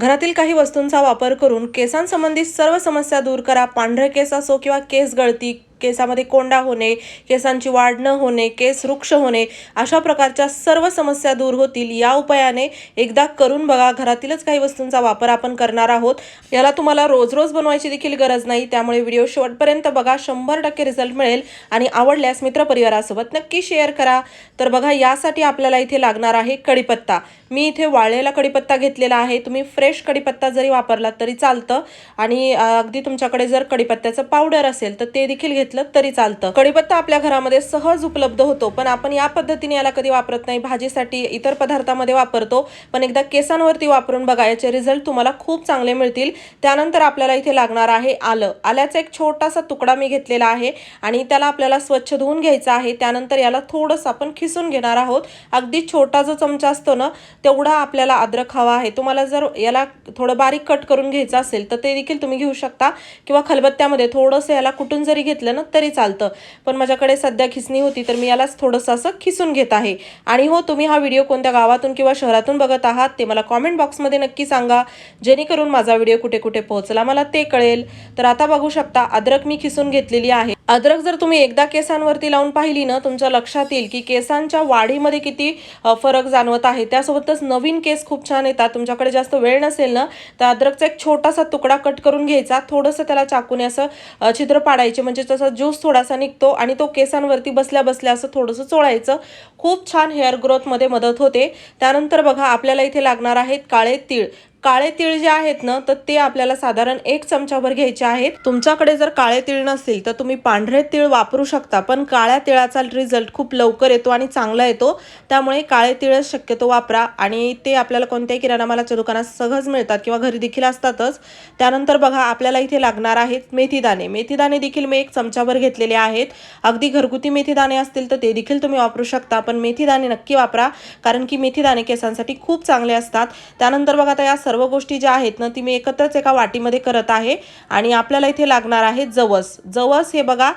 घरातील काही वस्तूंचा वापर करून केसांसंबंधित सर्व समस्या दूर करा. पांढरे केस असो किंवा केस गळती केसामध्ये कोंडा होणे केसांची वाढ न होणे केस वृक्ष होणे अशा प्रकारच्या सर्व समस्या दूर होतील या उपायाने एकदा करून बघा. घरातीलच काही वस्तूंचा वापर आपण करणार आहोत. याला तुम्हाला रोज रोज बनवायची देखील गरज नाही. त्यामुळे व्हिडिओ शेवटपर्यंत बघा. शंभर टक्के रिझल्ट मिळेल आणि आवडल्यास मित्रपरिवारासोबत नक्की शेअर करा. तर बघा यासाठी आपल्याला इथे लागणार आहे कढीपत्ता. मी इथे वाळलेला कढीपत्ता घेतलेला आहे. तुम्ही फ्रेश कढीपत्ता जरी वापरलात तरी चालतं. आणि अगदी तुमच्याकडे जर कढीपत्त्याचं पावडर असेल तर ते देखील घेतलं तरी चालतं. कढीपत्ता आपल्या घरामध्ये सहज उपलब्ध होतो पण आपण या पद्धतीने याला कधी वापरत नाही. भाजीसाठी इतर पदार्थामध्ये वापरतो पण एकदा केसांवरती वापरून बघा याचे रिझल्ट तुम्हाला खूप चांगले मिळतील. त्यानंतर आपल्याला इथे लागणार आहे आलं. आल्याचा एक छोटासा तुकडा मी घेतलेला आहे आणि त्याला आपल्याला स्वच्छ धुवून घ्यायचं आहे. त्यानंतर याला थोडंसं आपण खिसून घेणार आहोत. अगदी छोटा जो चमचा असतो ना तेवढा आपल्याला अद्रक हवा आहे. तुम्हाला जर याला थोडं बारीक कट करून घ्यायचं असेल तर ते देखील तुम्ही घेऊ शकता. किंवा खलबत्त्यामध्ये थोडंसं याला कुटून जरी घेतलं ना तरी चालतं. पण माझ्याकडे सध्या खिसणी होती तर मी यालाच थोडंसं असं खिसून घेत आहे. आणि हो तुम्ही हा व्हिडिओ कोणत्या गावातून किंवा शहरातून बघत आहात ते मला कॉमेंट बॉक्समध्ये नक्की सांगा. जेणेकरून माझा व्हिडिओ कुठे कुठे पोहोचला मला ते कळेल. तर आता बघू शकता अद्रक मी खिसून घेतलेली आहे. अद्रक जर तुम्ही एकदा केसांवरती लावून पाहिली ना तुमच्या लक्षात येईल की केसांच्या वाढीमध्ये किती फरक जाणवत आहे. त्यासोबतच नवीन केस खूप छान येतात. तुमच्याकडे जास्त वेळ नसेल ना तर अद्रकचा एक छोटासा तुकडा कट करून घ्यायचा. थोडंसं त्याला चाकूने असं छिद्र पाडायचे म्हणजे तसं ज्यूस थोडासा निघतो आणि तो केसांवरती बसल्या बसल्या असं थोडंसं चोळायचं. खूप छान हेअर ग्रोथमध्ये मदत होते. त्यानंतर बघा आपल्याला इथे लागणार आहेत काळे तीळ. काळे तीळ जे आहेत ना तर ते आपल्याला साधारण एक चमचाभर घ्यायचे आहेत. तुमच्याकडे जर काळे तीळ नसतील तर तुम्ही पांढरे तीळ वापरू शकता पण काळ्या तिळाचा रिझल्ट खूप लवकर येतो आणि चांगला येतो. त्यामुळे काळे तिळच शक्यतो वापरा आणि ते आपल्याला कोणत्याही किराणा मालाच्या दुकानात सहज मिळतात किंवा घरी देखील असतातच. त्यानंतर बघा आपल्याला इथे लागणार आहेत मेथीदाणे मेथीदाणे देखील मी एक चमचाभर घेतलेले आहेत. अगदी घरगुती मेथीदाणे असतील तर ते देखील तुम्ही वापरू शकता पण मेथीदाणे नक्की वापरा कारण की मेथीदाणे केसांसाठी खूप चांगले असतात. त्यानंतर बघा आता या सर्व गोष्टी ज्या आहेत ना ती मी एकत्रच एका वाटीमध्ये करत आहे. आणि आपल्याला इथे लागणार आहे जवस. जवस हे बघा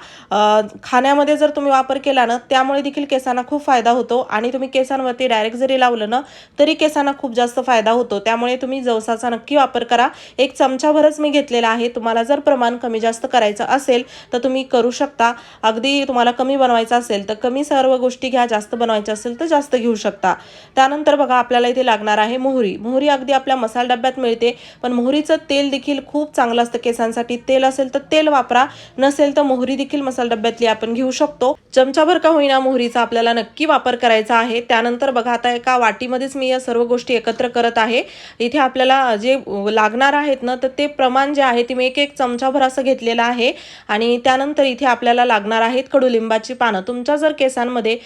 खाण्यामध्ये जर तुम्ही वापर केला ना त्यामुळे देखील केसांना खूप फायदा होतो. आणि तुम्ही केसांवरती डायरेक्ट जरी लावलं ना तरी केसांना खूप जास्त फायदा होतो. त्यामुळे तुम्ही जवसाचा नक्की वापर करा. एक चमचाभरच मी घेतलेला आहे. तुम्हाला जर प्रमाण कमी जास्त करायचं असेल तर तुम्ही करू शकता. अगदी तुम्हाला कमी बनवायचं असेल तर कमी सर्व गोष्टी घ्या. जास्त बनवायच्या असेल तर जास्त घेऊ शकता. त्यानंतर बघा आपल्याला इथे लागणार आहे मोहरी. मोहरी अगदी आपल्या मसाला डब्यात मिळते. पण मोहरीचं तेल देखील खूप चांगलं असतं केसांसाठी. तेल असेल तर तेल वापरा. नसेल तर मोहरी देखील मसाला डब्यातली आपण घेऊ शकतो. चमचाभर का होईना मोहरीचा आपल्याला नक्की वापर करायचा आहे. त्यानंतर बघा आता एका वाटीमध्येच मी या सर्व गोष्टी एकत्र करत आहे. इथे आपल्याला जे लागणार आहेत ना तर ते प्रमाण जे आहे ते मी एक एक चमचाभर असं घेतलेलं आहे. आणि त्यानंतर इथे आपल्याला लागणार आहेत कडुलिंबाची पानं. तुमच्या जर केसांमध्ये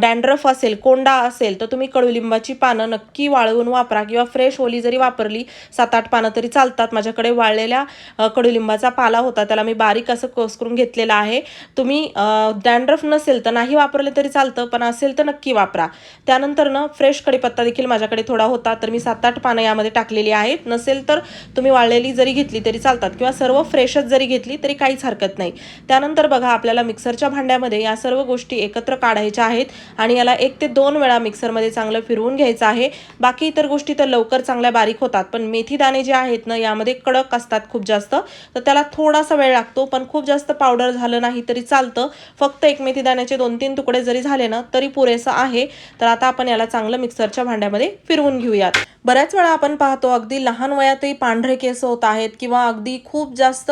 डॅन्ड्रफ असेल कोंडा असेल तर तुम्ही कडुलिंबाची पानं नक्की वाळवून वापरा. किंवा फ्रेश ओली जरी वापरली. सात आठ पानं तरी चालतात. माझ्याकडे वाळलेल्या कडुलिंबाचा पाला होता. त्याला मी बारीक असं कोस करून घेतलेला आहे. तुम्ही डॅन्ड्रफ नसेल तर नाही वापरले तरी चालतं पण असेल तर नक्की वापरा. त्यानंतर ना फ्रेश कढीपत्ता देखील माझ्याकडे थोडा होता तर मी सात आठ पानं यामध्ये टाकलेली आहेत. नसेल तर तुम्ही वाळलेली जरी घेतली तरी चालतात किंवा सर्व फ्रेशच जरी घेतली तरी काहीच हरकत नाही. त्यानंतर बघा आपल्याला मिक्सरच्या भांड्यामध्ये या सर्व गोष्टी एकत्र काढायच्या आहेत आणि याला एक ते दोन वेळा मिक्सरमध्ये चांगलं फिरवून घ्यायचं आहे. बाकी इतर गोष्टी तर लवकर चांगल्या बारीक होतात. पण मेथी दाणे जे आहेत ना यामध्ये कडक असतात खूप जास्त. तर त्याला थोडासा वेळ लागतो पण खूप जास्त पावडर झालं नाही तरी चालतं. फक्त एक मेथी दाण्याचे दोन तीन तुकडे जरी झाले ना तरी पुरेसं आहे. तर आता आपण याला चांगलं मिक्सरच्या भांड्यामध्ये फिरवून घेऊयात. बऱ्याच वेळा आपण पाहतो अगदी लहान वयातही पांढरे केस होत आहेत किंवा अगदी खूप जास्त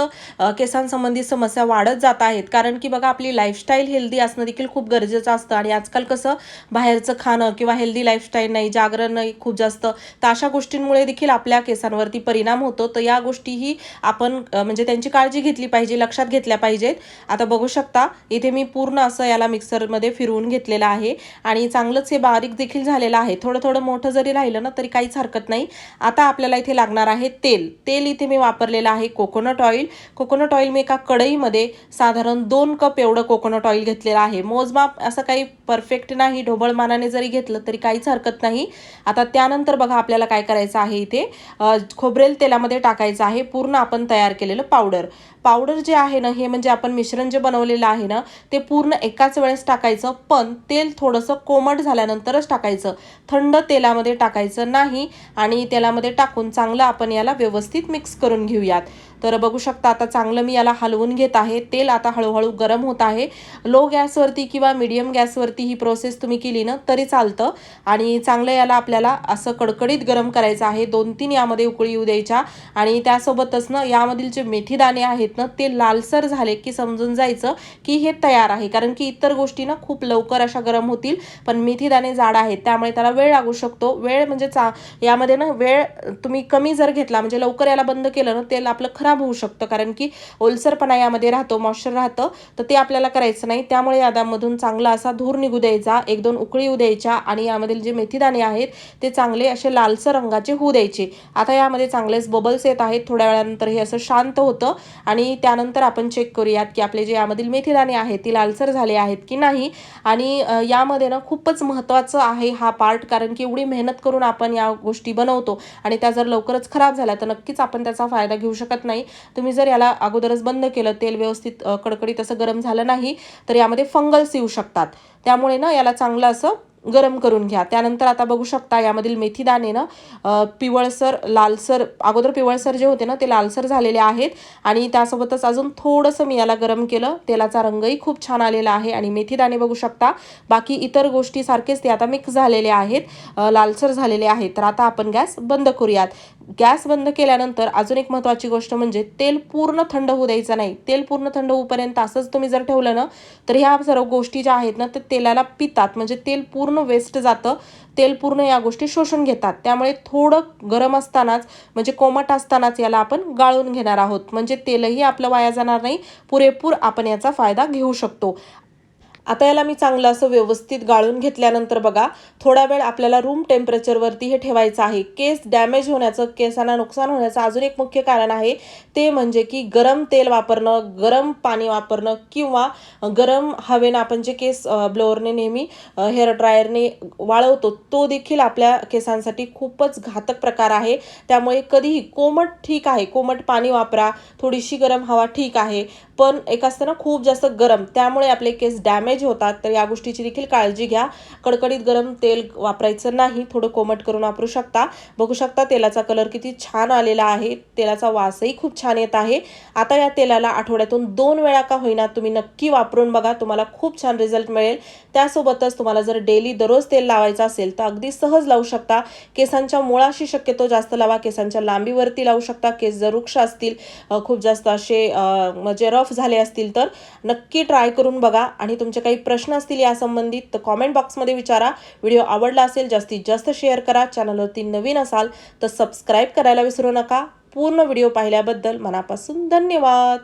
केसांसंबंधी समस्या वाढत जात आहेत. कारण की बघा आपली लाईफस्टाईल हेल्दी असणं देखील खूप गरजेचं असतं. आणि आजकाल कसं बाहेरचं खाणं किंवा हेल्दी लाईफस्टाईल नाही जागरण नाही खूप जास्त. तर अशा गोष्टींमुळे देखील आपल्या केसांवरती परिणाम होतो. तर या गोष्टीही आपण म्हणजे त्यांची काळजी घेतली पाहिजे लक्षात घेतल्या पाहिजेत. आता बघू शकता इथे मी पूर्ण असं याला मिक्सरमध्ये फिरवून घेतलेलं आहे. आणि चांगलंच हे बारीक देखील झालेलं आहे. थोडं थोडं मोठं जरी राहिलं ना तरी काहीच हरकत नाही. आता आपल्याला इथे लागणार आहे तेल. तेल इथे मी वापरलेलं आहे कोकोनट ऑइल. कोकोनट ऑइल मी एका कढईमध्ये साधारण दोन कप एवढं कोकोनट ऑइल घेतलेलं आहे. मोजमाप असं काही परफेक्ट नाही. ढोबळमानाने जरी घेतलं तरी काहीच हरकत नाही. आता त्यानंतर बघा आपल्याला काय करायचं आहे इथे. ते खोबरेल तेलामध्ये टाकायचं आहे. पूर्ण आपण तयार केलेलं पावडर. पावडर जे आहे ना हे म्हणजे आपण मिश्रण जे बनवलेलं आहे ना ते पूर्ण एकाच वेळेस टाकायचं. पण तेल थोडंसं कोमट झाल्यानंतरच टाकायचं. थंड तेलामध्ये टाकायचं नाही आणि तेलामध्ये टाकून चांगलं आपण याला व्यवस्थित मिक्स करून घेऊयात. तर बघू शकता आता चांगलं मी याला हलवून घेत आहे. तेल आता हळूहळू गरम होत आहे. लो गॅसवरती किंवा मीडियम गॅसवरती ही प्रोसेस तुम्ही केली ना तरी चालतं. आणि चांगलं याला आपल्याला असं कडकडीत गरम करायचं आहे. दोन तीन यामध्ये उकळी येऊ द्यायच्या. आणि त्यासोबतच ना यामधील जे मेथी दाणे आहेत ना ते लालसर झाले की समजून जायचं की हे तयार आहे. कारण की इतर गोष्टी ना खूप लवकर अशा गरम होतील. पण मेथी दाणे जाड आहेत त्यामुळे त्याला वेळ लागू शकतो. वेळ म्हणजे चा यामध्ये ना वेळ तुम्ही कमी जर घेतला म्हणजे लवकर याला बंद केलं ना तेल आपलं खराब होऊ शकतं. कारण की ओलसरपणा यामध्ये राहतो मॉइश्चर राहतं तर ते आपल्याला करायचं नाही. त्यामुळे यादामधून चांगला असा धूर निघू द्यायचा एक दोन उकळी येऊ द्यायच्या आणि यामधील जे मेथीदाणे आहेत ते चांगले असे लालसर रंगाचे होऊ द्यायचे. आता यामध्ये चांगलेच बबल्स येत आहेत. थोड्या वेळानंतर हे असं शांत होतं आणि त्यानंतर आपण चेक करूयात की आपले जे यामधील मेथीदाणे आहेत ती लालसर झाले आहेत की नाही. आणि यामध्ये ना खूपच महत्त्वाचं आहे हा पार्ट कारण की एवढी मेहनत करून आपण या गोष्टी बनवतो आणि त्या जर लवकरच खराब झाल्या तर नक्कीच आपण त्याचा फायदा घेऊ शकत नाही. तुम्ही जर याला अगोदरच बंद केलं तेल व्यवस्थित कडकडीत असं गरम झालं नाही तर यामध्ये फंगल्स येऊ शकतात. त्यामुळे ना याला चांगलं असं गरम करून घ्या. त्यानंतर आता बघू शकता यामधील मेथी दाणे ना पिवळसर लालसर अगोदर पिवळसर जे होते ना ते लालसर झालेले आहेत. आणि त्यासोबतच अजून थोडंसं मी याला गरम केलं. तेलाचा रंगही खूप छान आलेला आहे. आणि मेथी दाणे बघू शकता. बाकी इतर गोष्टी सारखेच ते आता मिक्स झालेले आहेत. लालसर झालेले आहेत. तर आता आपण गॅस बंद करूयात. गॅस बंद केल्यानंतर अजून एक महत्त्वाची गोष्ट म्हणजे तेल पूर्ण थंड होऊ द्यायचं नाही. तेल पूर्ण थंड होऊपर्यंत असंच तुम्ही जर ठेवलं ना तर ह्या सर्व गोष्टी ज्या आहेत ना ते तेलाला पितात. म्हणजे तेल पूर्ण वेस्ट जातं तेल पूर्ण या गोष्टी शोषून घेतात. त्यामुळे थोडं गरम असतानाच म्हणजे कोमट असतानाच याला आपण गाळून घेणार आहोत. म्हणजे तेलही आपलं वाया जाणार नाही. पुरेपूर आपण याचा फायदा घेऊ शकतो. आता याला मी चांगलं असं व्यवस्थित गाळून घेतल्यानंतर बघा थोडा वेळ आपल्याला रूम टेम्परेचरवरती हे ठेवायचं आहे. केस डॅमेज होण्याचं केसांना नुकसान होण्याचं अजून एक मुख्य कारण आहे. ते म्हणजे की गरम तेल वापरणं गरम पाणी वापरणं किंवा गरम हवेनं आपण जे केस ब्लोअरने नेहमी हेअर ड्रायरने वाळवतो तो देखील आपल्या केसांसाठी खूपच घातक प्रकार आहे. त्यामुळे कधीही कोमट ठीक आहे. कोमट पाणी वापरा. थोडीशी गरम हवा ठीक आहे. पण एक असतं ना खूप जास्त गरम. त्यामुळे आपले केस डॅमेज होतात तर या गोष्टीची देखील काळजी घ्या. कडकडीत गरम तेल वापरायचं नाही थोडं कोमट करून वापरू शकता. बघू शकता तेलाचा कलर किती छान आलेला आहे. तेलाचा वासही खूप छान येत आहे. आता या तेलाला आठवड्यातून दोन वेळा का होईना तुम्ही नक्की वापरून बघा. तुम्हाला खूप छान रिझल्ट मिळेल. त्यासोबतच तुम्हाला जर डेली दररोज तेल लावायचं असेल तर अगदी सहज लावू शकता. केसांच्या मुळाशी शक्यतो जास्त लावा. केसांच्या लांबीवरती लावू शकता. केस जर वृक्ष असतील खूप जास्त असे म्हणजे रफ झाले असतील तर नक्की ट्राय करून बघा. आणि तुमचे काही प्रश्न असतील यासंबंधित तर कॉमेंट बॉक्समध्ये विचारा. व्हिडिओ आवडला असेल जास्तीत जास्त शेअर करा. चॅनलवरती नवीन असाल तर सबस्क्राईब करायला विसरू नका. पूर्ण व्हिडिओ पाहिल्याबद्दल मनापासून धन्यवाद.